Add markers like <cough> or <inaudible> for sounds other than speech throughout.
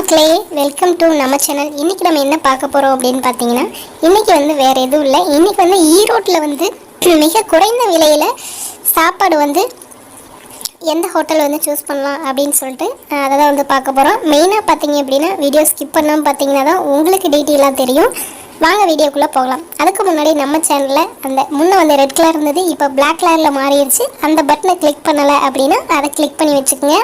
மக்களே welcome to நம்ம channel இன்றைக்கி நம்ம என்ன பார்க்க போகிறோம் அப்படின்னு பார்த்தீங்கன்னா இன்றைக்கி வந்து வேறு எதுவும் இல்லை. இன்றைக்கி வந்து ஈரோட்டில் வந்து <clears throat> மிக குறைந்த விலையில் சாப்பாடு வந்து எந்த ஹோட்டல் வந்து சூஸ் பண்ணலாம் அப்படின்னு சொல்லிட்டு அதை தான் வந்து பார்க்க போகிறோம் மெயினாக பார்த்தீங்க அப்படின்னா வீடியோ ஸ்கிப் பண்ணாமல் பார்த்தீங்கன்னா தான் உங்களுக்கு டீட்டெயிலாக தெரியும். வாங்க வீடியோக்குள்ளே போகலாம். அதுக்கு முன்னாடி நம்ம சேனலில் அந்த முன்னே வந்து ரெட் கலர் இருந்தது இப்போ பிளாக் கலரில் மாறிடுச்சு. அந்த பட்டனை கிளிக் பண்ணலை அப்படின்னா அதை கிளிக் பண்ணி வச்சுக்கோங்க.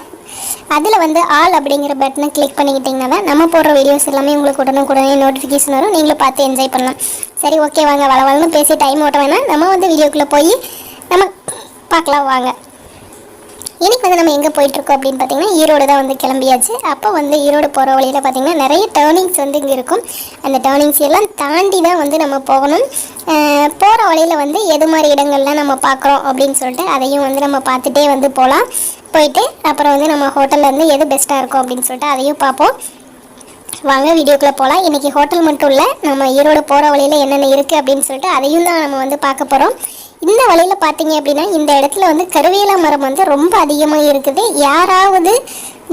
அதில் வந்து ஆல் அப்படிங்கிற பட்டனை கிளிக் பண்ணிக்கிட்டிங்கன்னா தான் நம்ம போடுற வீடியோஸ் எல்லாமே உங்களுக்கு உடனுக்குடனே நோட்டிஃபிகேஷன் வரும். நீங்களும் பார்த்து என்ஜாய் பண்ணலாம். சரி ஓகே வாங்க. வளவளன்னு பேசி டைம் ஓட்ட வேணாம். நம்ம வந்து வீடியோக்குள்ளே போய் நம்ம பார்க்கலாம் வாங்க. இன்றைக்கி வந்து நம்ம எங்கே போயிட்டுருக்கோம் அப்படின்னு பார்த்தீங்கன்னா ஈரோடு தான் வந்து கிளம்பியாச்சு. அப்போ வந்து ஈரோடு போகிற வழியில் பார்த்திங்கன்னா நிறைய டேர்னிங்ஸ் வந்து இங்கே இருக்கும். அந்த டேர்னிங்ஸ் எல்லாம் தாண்டி தான் வந்து நம்ம போகணும். போகிற வழியில் வந்து எது மாதிரி இடங்கள்லாம் நம்ம பார்க்குறோம் அப்படின்னு சொல்லிட்டு அதையும் வந்து நம்ம பார்த்துட்டே வந்து போகலாம். போயிட்டு அப்புறம் வந்து நம்ம ஹோட்டல்லேருந்து எது பெஸ்ட்டாக இருக்கும் அப்படின்னு சொல்லிட்டு அதையும் பார்ப்போம். வாங்க வீடியோக்குள்ளே போகலாம் இன்றைக்கி ஹோட்டல் மட்டும் இல்லை நம்ம ஈரோடு போகிற வழியில் என்னென்ன இருக்குது அப்படின்னு சொல்லிட்டு அதையும் தான் நம்ம வந்து பார்க்க போகிறோம் இந்த வழியில் பார்த்தீங்க அப்படின்னா இந்த இடத்துல வந்து கருவேல மரம் வந்து ரொம்ப அதிகமாக இருக்குது. யாராவது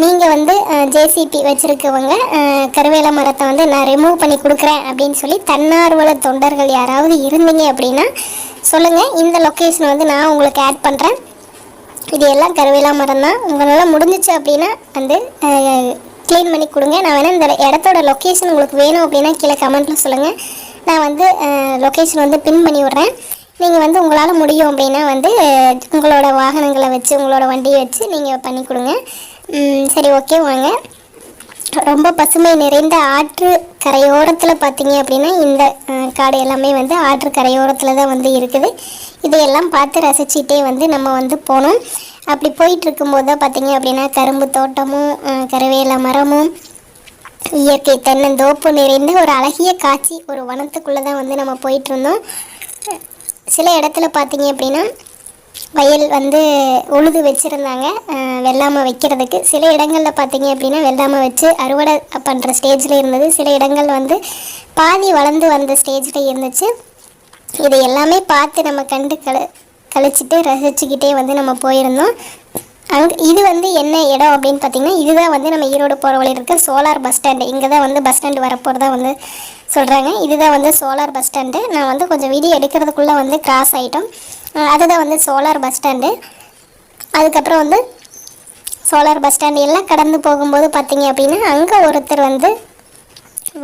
நீங்கள் வந்து ஜேசிபி வச்சுருக்கவங்க கருவேல மரத்தை வந்து நான் ரிமூவ் பண்ணி கொடுக்குறேன் அப்படின்னு சொல்லி தன்னார்வல தொண்டர்கள் யாராவது இருந்தீங்க அப்படின்னா சொல்லுங்கள் இந்த லொக்கேஷன் வந்து நான் உங்களுக்கு ஆட் பண்ணுறேன் இது எல்லாம் கருவேலா மரம் தான் உங்களால் முடிஞ்சிச்சு அப்படின்னா வந்து க்ளீன் பண்ணி கொடுங்க. நான் வேணால் இந்த இடத்தோட லொக்கேஷன் உங்களுக்கு வேணும் அப்படின்னா கீழே கமெண்ட்டில் சொல்லுங்கள் நான் வந்து லொக்கேஷன் வந்து பின் பண்ணி விட்றேன். நீங்கள் வந்து உங்களால் முடியும் அப்படின்னா வந்து உங்களோட வாகனங்களை வச்சு உங்களோட வண்டியை வச்சு நீங்கள் பண்ணி கொடுங்க. சரி ஓகே வாங்க. ரொம்ப பசுமை நிறைந்த ஆற்று கரையோரத்தில் பார்த்தீங்க அப்படின்னா இந்த காடு எல்லாமே வந்து ஆற்று கரையோரத்தில் தான் வந்து இருக்குது. இதையெல்லாம் பார்த்து ரசிச்சுட்டே வந்து நம்ம வந்து போனோம். அப்படி போயிட்டு இருக்கும்போது தான் பார்த்தீங்க அப்படின்னா கரும்பு தோட்டமும் கருவேல மரமும் இயற்கை தென்னந்தோப்பு நிறைந்த ஒரு அழகிய காட்சி ஒரு வனத்துக்குள்ளே தான் வந்து நம்ம போயிட்டுருந்தோம் சில இடத்துல பார்த்தீங்க அப்படின்னா வயல் வந்து உழுது வச்சுருந்தாங்க. வெள்ளாமை வைக்கிறதுக்கு. சில இடங்களில் பார்த்தீங்க அப்படின்னா வெள்ளாமை வச்சு அறுவடை பண்ணுற ஸ்டேஜில் இருந்தது. சில இடங்கள் வந்து பாதி வளர்ந்து வந்த ஸ்டேஜில் இருந்துச்சு. இது எல்லாமே பார்த்து நம்ம கண்டு கழ கழிச்சிட்டு ரசிச்சுக்கிட்டே வந்து நம்ம போயிருந்தோம். அங்கே இது வந்து என்ன இடம் அப்படின்னு பார்த்தீங்கன்னா இதுதான் வந்து நம்ம ஈரோடு போகிற வழியில் இருக்க சோலார் பஸ் ஸ்டாண்டு. இங்கே தான் வந்து பஸ் ஸ்டாண்டு வரப்போகிறதா வந்து சொல்கிறாங்க இதுதான் வந்து சோலார் பஸ் ஸ்டாண்டு. நான் வந்து கொஞ்சம் வீடியோ எடுக்கிறதுக்குள்ளே வந்து கிராஸ் ஆகிட்டோம் அதுதான் வந்து சோலார் பஸ் ஸ்டாண்டு. அதுக்கப்புறம் வந்து சோலார் பஸ் ஸ்டாண்டு எல்லாம் கடந்து போகும்போது பார்த்தீங்க அப்படின்னா அங்கே ஒருத்தர் வந்து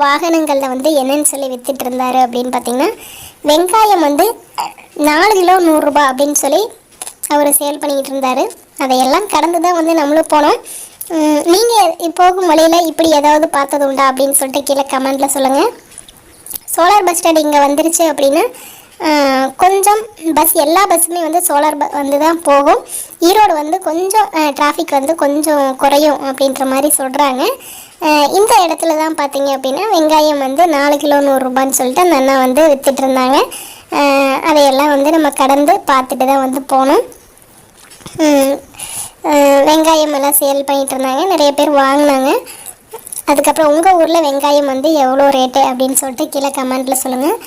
வாகனங்களில் வந்து என்னன்னு சொல்லி விற்றுட்டு இருந்தார் அப்படின்னு பார்த்தீங்கன்னா வெங்காயம் வந்து நாலு கிலோ நூறுரூபா அப்படின்னு சொல்லி அவர் சேல் பண்ணிக்கிட்டு இருந்தார். அதையெல்லாம் கடந்து தான் வந்து நம்மளும் போனோம். நீங்கள் போகும் வழியில் இப்படி ஏதாவது பார்த்தது உண்டா அப்படின்னு சொல்லிட்டு கீழே கமெண்ட்டில் சொல்லுங்கள் சோலார் பஸ் ஸ்டாண்ட் இங்கே வந்துருச்சு அப்படின்னா கொஞ்சம் பஸ் எல்லா பஸ்ஸுமே வந்து சோலார் ப வந்து தான் போகும். ஈரோடு வந்து கொஞ்சம் டிராஃபிக் வந்து கொஞ்சம் குறையும் அப்படின்ற மாதிரி சொல்கிறாங்க இந்த இடத்துல தான் பார்த்தீங்க அப்படின்னா வெங்காயம் வந்து நாலு கிலோ நூறுரூபான்னு சொல்லிட்டு அந்த அண்ணா வந்து விற்றுட்டு இருந்தாங்க. அதையெல்லாம் வந்து நம்ம கடந்து பார்த்துட்டு தான் வந்து போனோம். வெங்காயம் எல்லாம் சேல் பண்ணிட்டு இருந்தாங்க. நிறைய பேர் வாங்கினாங்க. அதுக்கப்புறம் உங்கள் ஊரில் வெங்காயம் வந்து எவ்வளோ ரேட்டு அப்படின்னு சொல்லிட்டு கீழே கமெண்ட்டில் சொல்லுங்கள்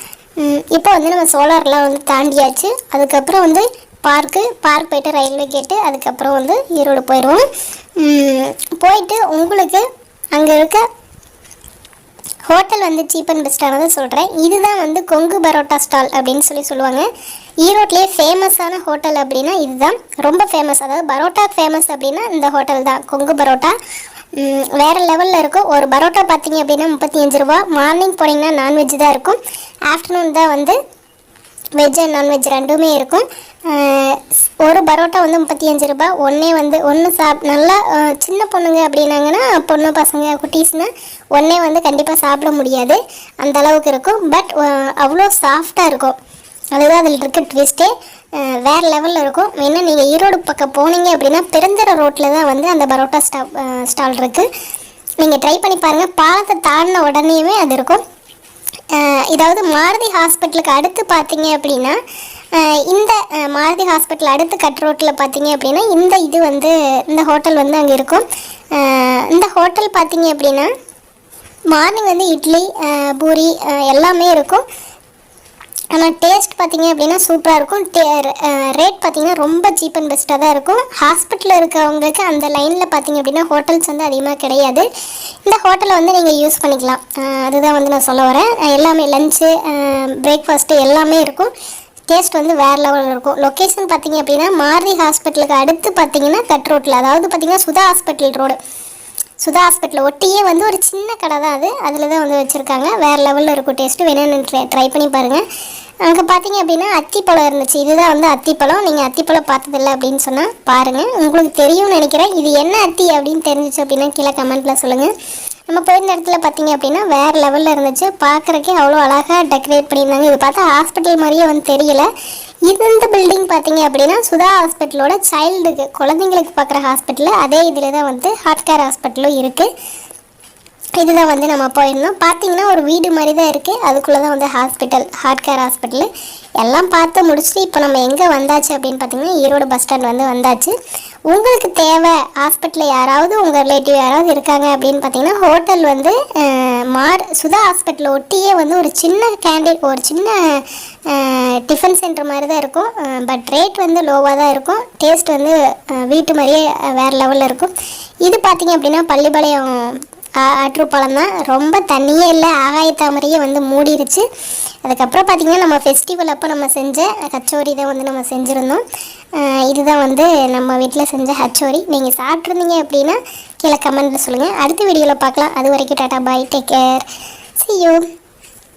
இப்போ வந்து நம்ம சோலார்லாம் வந்து தாண்டியாச்சு. அதுக்கப்புறம் வந்து பார்க்கு பார்க் போயிட்டு ரயில்வே கேட்டு அதுக்கப்புறம் வந்து ஈரோடு போயிடுவோம். போயிட்டு உங்களுக்கு அங்கே இருக்க ஹோட்டல் வந்து சீப் அண்ட் பெஸ்ட்டானது சொல்கிறேன் இதுதான் வந்து கொங்கு பரோட்டா ஸ்டால் அப்படின்னு சொல்லி சொல்லுவாங்க. ஈரோட்லேயே ஃபேமஸான ஹோட்டல் அப்படின்னா இதுதான். ரொம்ப ஃபேமஸ். அதாவது பரோட்டா ஃபேமஸ் அப்படின்னா இந்த ஹோட்டல் தான். கொங்கு பரோட்டா. வேறு லெவலில் இருக்கும் ஒரு பரோட்டா பார்த்தீங்க அப்படின்னா முப்பத்தி அஞ்சு ரூபா. மார்னிங் போனீங்கன்னா நான்வெஜ் தான் இருக்கும். ஆஃப்டர்நூன் தான் வந்து வெஜ் அண்ட் நான்வெஜ் ரெண்டுமே இருக்கும். ஒரு பரோட்டா வந்து முப்பத்தி அஞ்சு ரூபா. ஒன்றே வந்து ஒன்று சாப் நல்லா சின்ன பொண்ணுங்க அப்படின்னாங்கன்னா பொண்ணு பசங்க குட்டீஸ்னால் ஒன்றே வந்து கண்டிப்பாக சாப்பிட முடியாது. அந்த அளவுக்கு இருக்கும். பட் அவ்வளோ சாஃப்டாக இருக்கும். அதுதான் அதில் இருக்க ட்விஸ்ட்டே வேறு லெவலில் இருக்கும். ஏன்னா நீங்கள் ஈரோடு பக்கம் போனீங்க அப்படின்னா பெருந்தர ரோட்டில் தான் வந்து அந்த பரோட்டா ஸ்டா ஸ்டால் இருக்குது நீங்கள் ட்ரை பண்ணி பாருங்கள் பாலத்தை தாண்டின உடனேயுமே அது இருக்கும். அஹ் இதாவது மாருதி ஹாஸ்பிட்டலுக்கு அடுத்து பார்த்தீங்க அப்படின்னா அஹ் இந்த மாருதி ஹாஸ்பிட்டல் அடுத்து கட் ரோட்டில் பார்த்தீங்க அப்படின்னா இந்த இது வந்து இந்த ஹோட்டல் வந்து அங்கே இருக்கும். இந்த ஹோட்டல் பார்த்தீங்க அப்படின்னா மார்னிங் வந்து இட்லி பூரி எல்லாமே இருக்கும். ஆனால் டேஸ்ட் பார்த்தீங்க அப்படின்னா சூப்பராக இருக்கும். டே ரேட் uh, பார்த்தீங்கன்னா ரொம்ப சீப் அண்ட் பெஸ்ட்டாக தான் இருக்கும். ஹாஸ்பிட்டலில் இருக்கிறவங்களுக்கு அந்த லைனில் பார்த்தீங்க அப்படின்னா ஹோட்டல்ஸ் வந்து அதிகமாக கிடையாது. இந்த ஹோட்டலை வந்து நீங்கள் யூஸ் பண்ணிக்கலாம். அதுதான் வந்து நான் சொல்ல வரேன். எல்லாமே லஞ்சு பிரேக்ஃபாஸ்ட்டு எல்லாமே இருக்கும். டேஸ்ட் வந்து வேறு லெவலில் இருக்கும். லொக்கேஷன் பார்த்தீங்க அப்படின்னா மாருதி ஹாஸ்பிட்டலுக்கு அடுத்து பார்த்தீங்கன்னா கட் ரோட்டில் அதாவது பார்த்தீங்கன்னா Sudha hospital road Sudha hospital ஒட்டியே வந்து ஒரு சின்ன கடை தான் அது. அதில் தான் வந்து வச்சுருக்காங்க. வேறு லெவலில் இருக்கும். டேஸ்ட்டு வேணும்னு ட்ரை ட்ரை பண்ணி பாருங்கள் அங்கே பார்த்தீங்க அப்படின்னா அத்திப்பழம் இருந்துச்சு. இதுதான் வந்து அத்திப்பழம். நீங்கள் அத்திப்பழம் பார்த்ததில்ல அப்படின்னு சொன்னால் பாருங்கள் உங்களுக்கு தெரியும்னு நினைக்கிறேன். இது என்ன அத்தி அப்படின்னு தெரிஞ்சிச்சு அப்படின்னா கீழே கமெண்ட்டில் சொல்லுங்கள் நம்ம போயிருந்த இடத்துல பார்த்தீங்க அப்படின்னா வேறு லெவலில் இருந்துச்சு. பார்க்குறக்கே அவ்வளோ அழகாக டெக்கரேட் பண்ணியிருந்தாங்க. இது பார்த்தா ஹாஸ்பிட்டல் மாதிரியே வந்து தெரியல. இது இந்த பில்டிங் பார்த்தீங்க அப்படின்னா சுதா ஹாஸ்பிட்டலோட சைல்டுக்கு குழந்தைங்களுக்கு பார்க்குற ஹாஸ்பிட்டல் அதே இதில் தான் வந்து ஹார்ட் கேர் ஹாஸ்பிட்டலும் இருக்குது இதுதான் வந்து நம்ம போயிருந்தோம். பார்த்தீங்கன்னா ஒரு வீடு மாதிரி தான் இருக்குது அதுக்குள்ளே தான் வந்து ஹாஸ்பிட்டல் ஹார்ட் கேர் ஹாஸ்பிட்டல் எல்லாம் பார்த்து முடிச்சுட்டு இப்போ நம்ம எங்கே வந்தாச்சு அப்படின்னு பார்த்தீங்கன்னா ஈரோடு பஸ் ஸ்டாண்ட் வந்து வந்தாச்சு. உங்களுக்கு தேவை ஹாஸ்பிட்டலில் யாராவது உங்கள் ரிலேட்டிவ் யாராவது இருக்காங்க அப்படின்னு பார்த்தீங்கன்னா ஹோட்டல் வந்து மார் சுதா ஹாஸ்பிட்டல் ஒட்டியே வந்து ஒரு சின்ன கேண்டீன் ஒரு சின்ன டிஃபன் சென்டர் மாதிரி தான் இருக்கும். பட் ரேட் வந்து லோவாக தான் இருக்கும். டேஸ்ட் வந்து வீட்டு மாதிரியே வேறு லெவலில் இருக்கும். இது பார்த்தீங்க அப்படின்னா பள்ளிப்பாளையம் ஆற்றுப்பாலம் தான். ரொம்ப தண்ணியே இல்லை. ஆகாய தாமரையே வந்து மூடிருச்சு. அதுக்கப்புறம் பார்த்திங்கன்னா நம்ம ஃபெஸ்டிவல் அப்போ நம்ம செஞ்ச கச்சோரி தான் வந்து நம்ம செஞ்சுருந்தோம். இதுதான் வந்து நம்ம வீட்டில் செஞ்ச ஹச்சோரி நீங்கள் சாப்பிட்ருந்தீங்க அப்படின்னா கீழே கமெண்ட்டில் சொல்லுங்கள் அடுத்த வீடியோவில் பார்க்கலாம். அது வரைக்கும் tata bye take care see you